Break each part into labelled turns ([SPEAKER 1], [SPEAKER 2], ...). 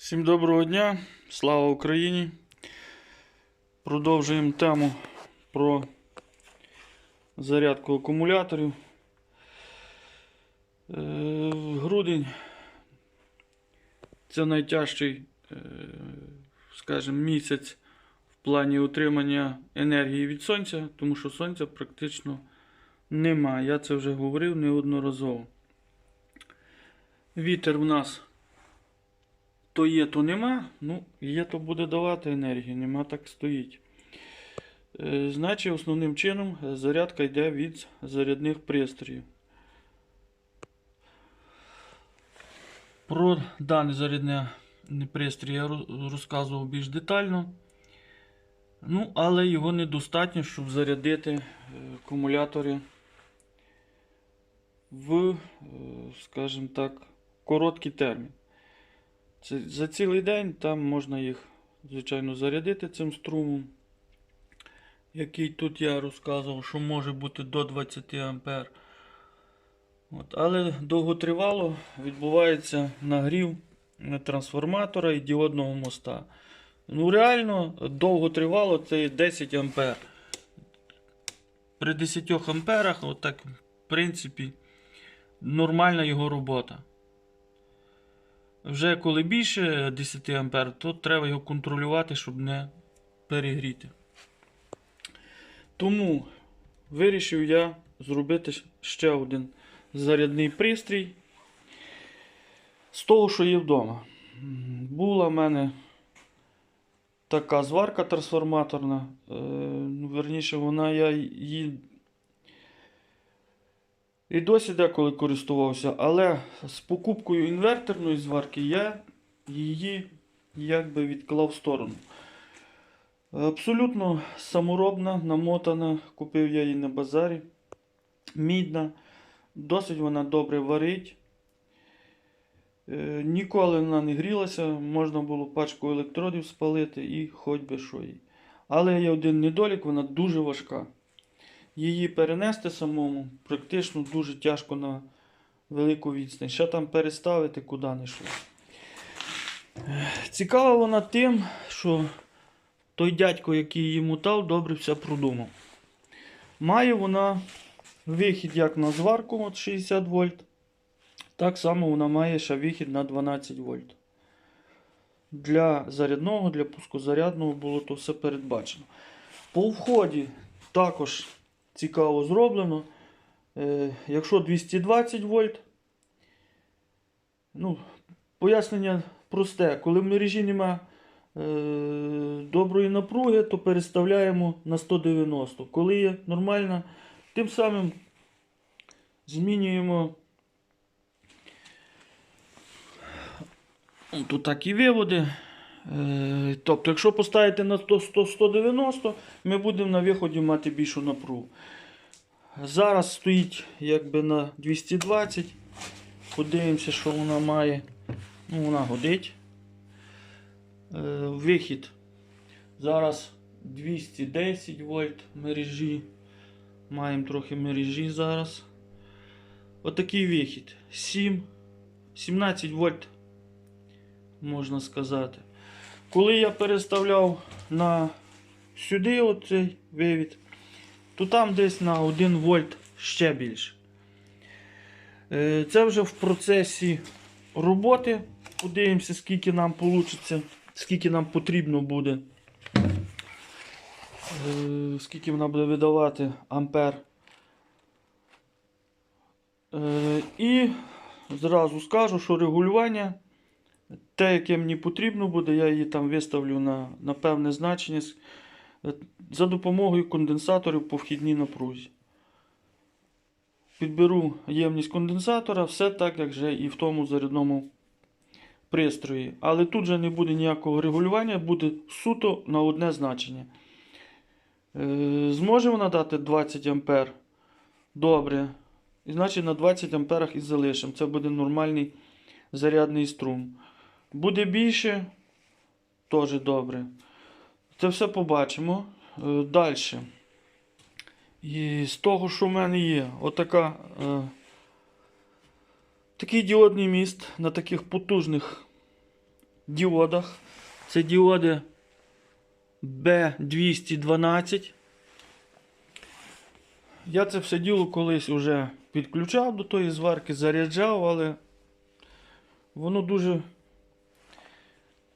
[SPEAKER 1] Всім доброго дня, слава Україні. Продовжуємо тему про зарядку акумуляторів. Е, Грудень це найтяжчий, е, скажімо, місяць в плані отримання енергії від сонця, тому що сонця практично немає. Я це вже говорив неодноразово. Вітер в нас то є, то нема. Ну, є, то буде давати енергію, нема так стоїть. Е, Значить, основним чином е, зарядка йде від зарядних пристроїв. Про даний зарядний пристрій я розказував більш детально. Ну, але його недостатньо, щоб зарядити е, акумулятори в, скажімо так, короткий термін. За цілий день там можна їх, звичайно, зарядити цим струмом, який тут я розказував, що може бути до 20 А. От, але довготривало відбувається нагрів трансформатора і діодного моста. Ну, реально, довготривало це 10 А. При 10 амперах, отак, в принципі, нормальна його робота. Вже коли більше 10 А, то треба його контролювати, щоб не перегріти. Тому вирішив я зробити ще один зарядний пристрій з того, що є вдома. Була в мене така зварка трансформаторна. Е, ну, верніше, вона я її і досі деколи користувався, але з покупкою інверторної зварки я її якби відклав в сторону. Абсолютно саморобна, намотана, купив я її на базарі. Мідна, досить вона добре варить. Е, Ніколи вона не грілася, можна було пачку електродів спалити і хоч би що їй. Але є один недолік, вона дуже важка. Її перенести самому практично дуже тяжко на велику відстань. Ще там переставити куди не йшло. Цікава вона тим, що той дядько, який її мутав, добре все продумав. Має вона вихід як на зварку от 60 вольт. Так само вона має ще вихід на 12 вольт. Для зарядного, для пускозарядного було то все передбачено. По вході також цікаво зроблено. Е, якщо 220 вольт, ну, пояснення просте. Коли в мережі нема е, доброї напруги, то переставляємо на 190. Коли є нормальна, тим самим змінюємо. Тут такі виводи. Е, Тобто, якщо поставити на 100, 100, 190, ми будемо на виході мати більшу напругу. Зараз стоїть якби на 220. Подивимося, що вона має. Ну, вона годить. Е, Вихід. Зараз 210 вольт мережі. Маємо трохи мережі зараз. Отакий вихід. 7, 17 вольт, можна сказати. Коли я переставляв на сюди оцей вивід, то там десь на 1 вольт ще більше. Е, Це вже в процесі роботи. Подивимося, скільки нам вийде, скільки нам потрібно буде. Е, Скільки вона буде видавати ампер. Е, І зразу скажу, що регулювання, те, яке мені потрібно буде, я її там виставлю на, на певне значення е, за допомогою конденсаторів по вхідній напрузі. Підберу ємність конденсатора, все так, як вже і в тому зарядному пристрої. Але тут же не буде ніякого регулювання, буде суто на одне значення. Е, Зможе вона дати 20 А? Добре. І значить на 20 амперах і залишимо. Це буде нормальний зарядний струм. Буде більше, теж добре. Це все побачимо. Далі. І з того, що в мене є, отака, е, такий діодний міст на таких потужних діодах. Це діоди B212. Я це все діло колись вже підключав до тої зварки, заряджав, але воно дуже,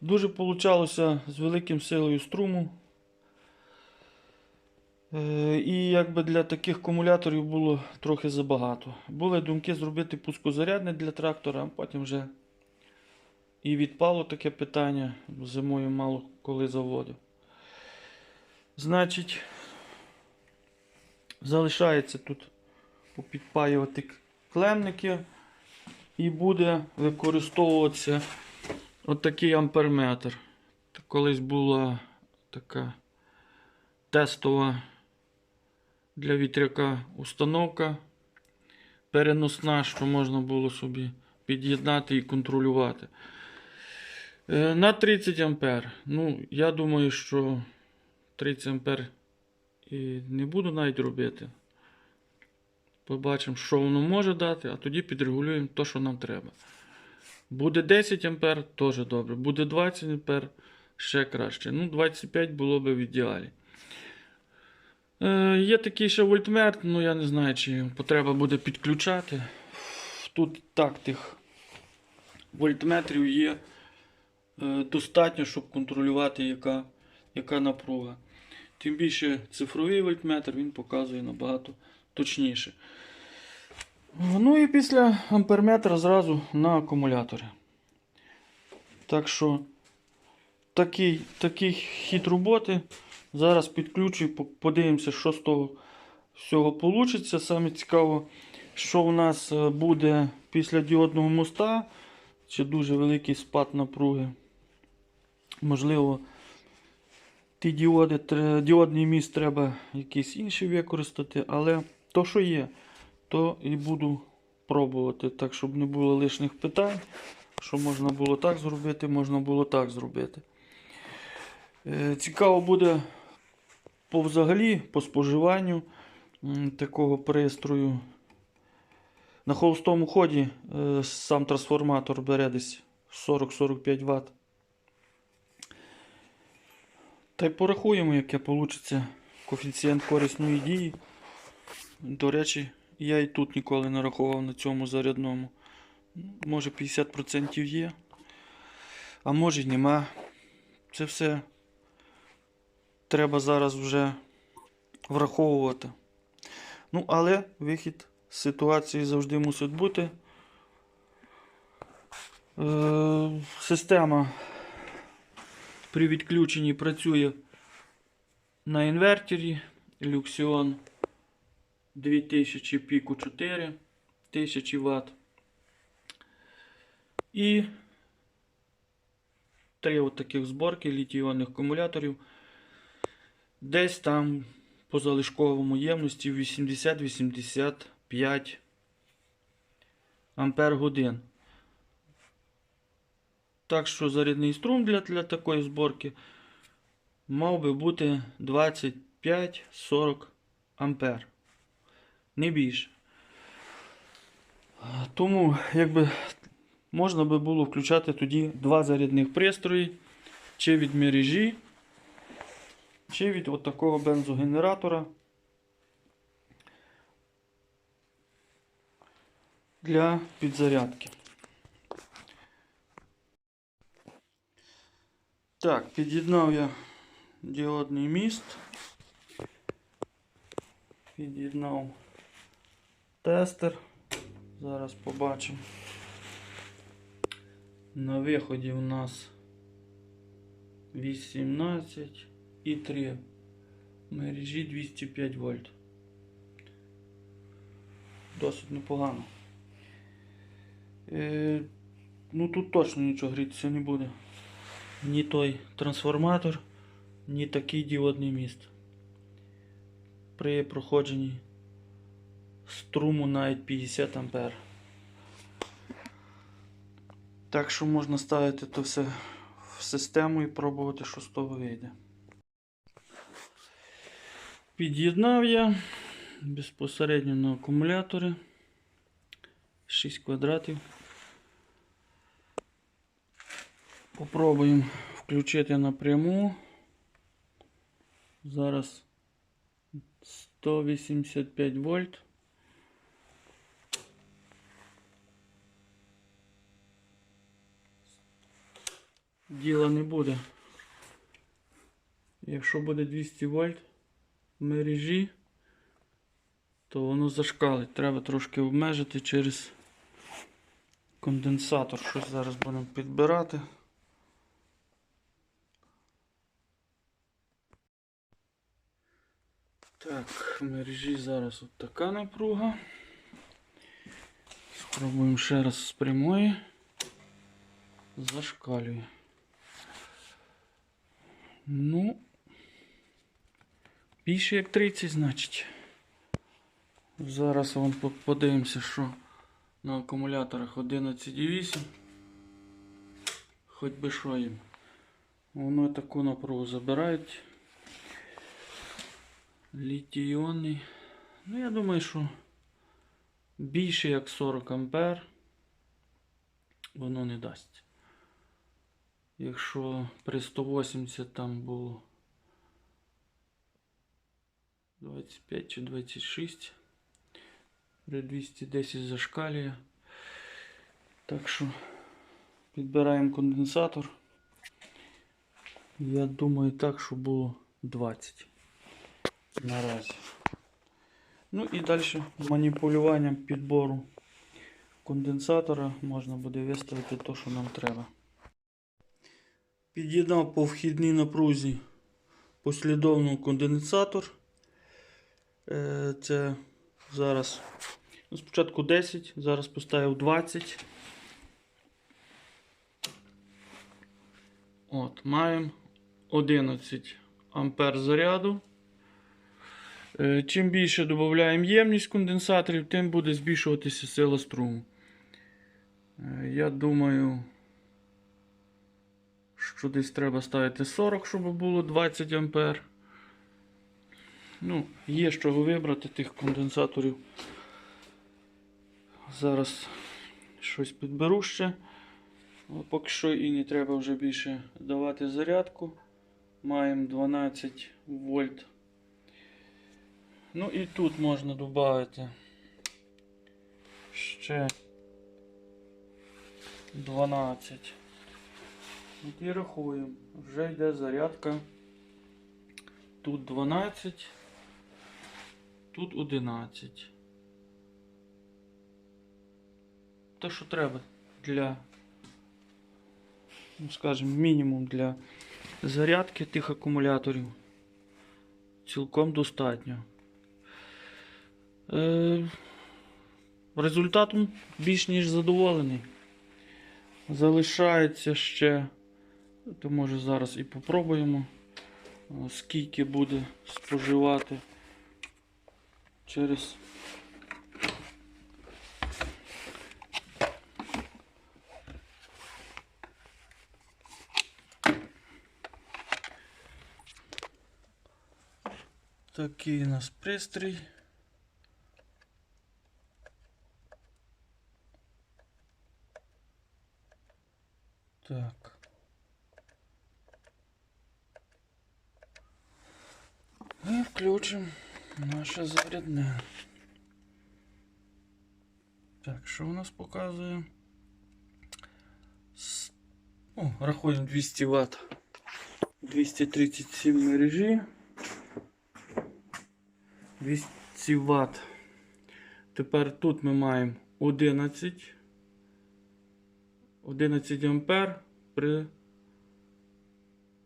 [SPEAKER 1] дуже получалося з великим силою струму. Е, І якби для таких акумуляторів було трохи забагато. Були думки зробити пускозарядне для трактора, а потім вже і відпало таке питання. Зимою мало коли заводив. Значить, залишається тут попідпаювати клемники і буде використовуватися отакий амперметр. Колись була така тестова для вітряка установка переносна, що можна було собі під'єднати і контролювати. Е, На 30 ампер. Ну, я думаю, що 30 ампер і не буду навіть робити. Побачимо, що воно може дати, а тоді підрегулюємо те, що нам треба. Буде 10 ампер, теж добре. Буде 20 ампер, ще краще. Ну, 25 було б в ідеалі. Е, є такий ще вольтметр, ну я не знаю, чи потреба буде підключати. Тут так тих вольтметрів є е, достатньо, щоб контролювати, яка, яка напруга. Тим більше цифровий вольтметр він показує набагато точніше. Ну і після амперметра зразу на акумулятори. Так що такий, такий хід роботи. Зараз підключу і подивимося, що з того всього вийде. Саме цікаво, що у нас е, буде після діодного моста, чи дуже великий спад напруги. Можливо, ті діоди, діодний міст треба якийсь інший використати, але то, що є, то і буду пробувати, так, щоб не було лишніх питань, що можна було так зробити, можна було так зробити. Е, Цікаво буде по взагалі по споживанню такого пристрою. На холостому ході е, сам трансформатор бере десь 40-45 Вт. Та й порахуємо, яке вийде коефіцієнт корисної дії. До речі, я і тут ніколи не рахував на цьому зарядному. Може 50% є, а може й нема. Це все треба зараз вже враховувати. Ну, але вихід з ситуації завжди мусить бути. Е, система при відключенні працює на інвертері Luxion 2000 піку 4 1000 Вт. І три от таких зборки літій-іонних акумуляторів. Десь там по залишковому ємності 80-85 ампер годин. Так що зарядний струм для, для такої зборки мав би бути 25-40 ампер. Не більше. Тому, якби можна би було включати тоді два зарядних пристрої, чи від мережі, чи від от такого бензогенератора для підзарядки. Так, під'єднав я діодний міст. Під'єднав тестер. Зараз побачимо. На виході у нас 18 і 3 мережі 205 вольт. Досить непогано. Е, ну тут точно нічого грітися не буде. Ні той трансформатор, ні такий діодний міст. При проходженні струму навіть 50 ампер. Так що можна ставити то все в систему і пробувати, що з того вийде. Під'єднав я безпосередньо на акумулятори 6 квадратів. Попробуємо включити напряму. Зараз 185 вольт. Діла не буде. Якщо буде 200 вольт в мережі, то воно зашкалить. Треба трошки обмежити через конденсатор. Щось зараз будемо підбирати. Так, мережі зараз от така напруга. Спробуємо ще раз з прямої. Зашкалює. Ну, більше як 30, значить. Зараз по- подивимося, що на акумуляторах 11,8. Хоч би що їм. Воно таку напругу забирають. Літій-іонний. Ну, я думаю, що більше як 40 ампер воно не дасть. Якщо при 180 там було 25 чи 26, при 210 зашкалює. Так що підбираємо конденсатор. Я думаю так, що було 20 наразі. Ну і далі маніпулюванням підбору конденсатора можна буде виставити те, що нам треба. Під'єднав по вхідній напрузі послідовно конденсатор. Е, Це зараз ну, спочатку 10, зараз поставив 20. От, маємо 11 ампер заряду. Е, Чим більше додаємо ємність конденсаторів, тим буде збільшуватися сила струму. Е, Я думаю, що десь треба ставити 40, щоб було 20 ампер. Ну, є чого вибрати тих конденсаторів. Зараз щось підберу ще. Поки що і не треба вже більше давати зарядку. Маємо 12 вольт. Ну і тут можна додати ще 12. І рахуємо. Вже йде зарядка. Тут 12, тут 11. Те, що треба для, ну скажімо, мінімум для зарядки тих акумуляторів. Цілком достатньо. Е, результатом більш ніж задоволений. Залишається ще, то може зараз і попробуємо, е, скільки буде споживати через такий у нас пристрій. Так. І включимо наше зарядне. Так, що у нас показує? О, рахуємо 200 Вт. 237 мережі. 200 Вт. Тепер тут ми маємо 11. 11 ампер при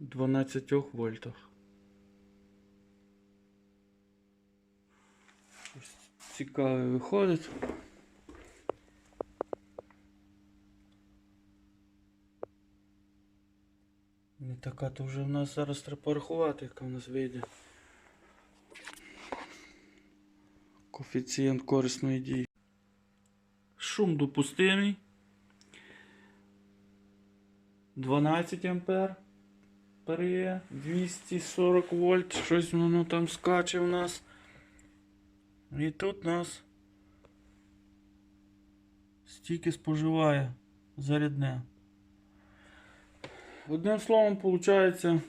[SPEAKER 1] 12 вольтах. Щось цікаве виходить. Не така то вже в нас зараз треба порахувати, яка в нас вийде. Коефіцієнт корисної дії. Шум допустимий. 12 ампер. Пере 240 вольт. Щось воно там скаче в нас. І тут нас стільки споживає зарядне. Одним словом, виходить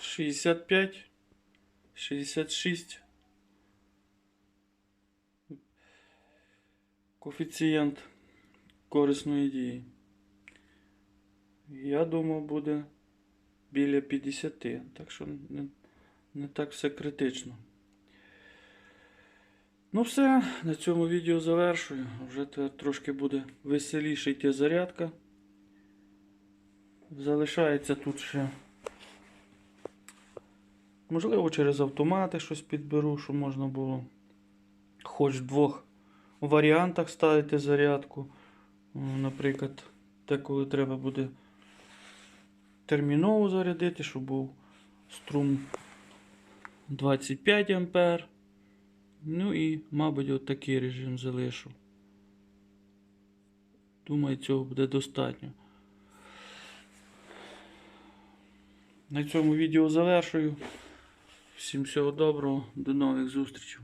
[SPEAKER 1] 65, 66 коефіцієнт корисної дії. Я думав, буде біля 50, так що не так все критично. Ну все, на цьому відео завершую. Вже те трошки буде веселіше йти зарядка. Залишається тут ще. Можливо, через автомати щось підберу, щоб можна було хоч в двох варіантах ставити зарядку. Наприклад, те, коли треба буде терміново зарядити, щоб був струм 25 ампер. Ну і, мабуть, от такий режим залишу. Думаю, цього буде достатньо. На цьому відео завершую. Всім всього доброго, до нових зустрічей.